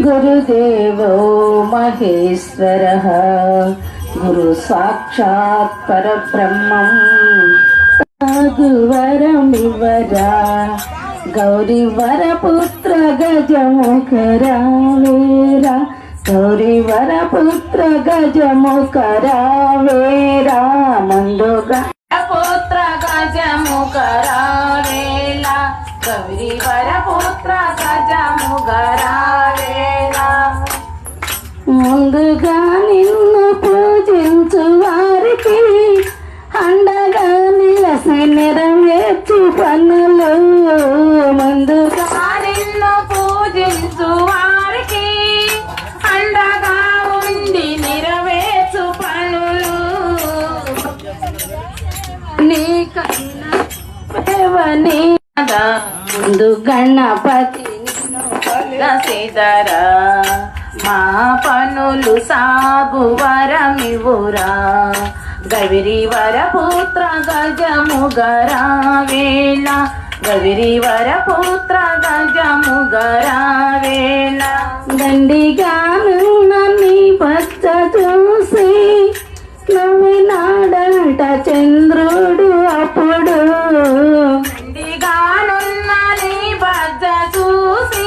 గురుదేవో మహేశ్వరः గురు సాక్షాత్ పరబ్రహ్మం గురువరమివరా గౌరీవర పుత్ర గజముఖరా వేరా గౌరీవర పుత్ర గజముఖరా వేరా మందుగా పుత్ర గజముఖరా వేలా గౌరీవర పుత్ర గజముఖరా వేలా ముందుగా నిన్ను పూజించు వారికి అండగా నిలసి నెరవేర్చు పనులు. ముందుగా నిన్ను పూజించు వారికి అండగా ఉండి నెరవేర్చు పనులు. దేవని ముందు గణపతి సీతారా మా పనులు సాగు వరమివురా. గవిరివర పుత్ర గజముగరా వేళ గవిరివర పుత్ర గజముగరా వేళ దండిగా నీ పచ్చ చూసి నవ్వినాడంట చంద్రుడు.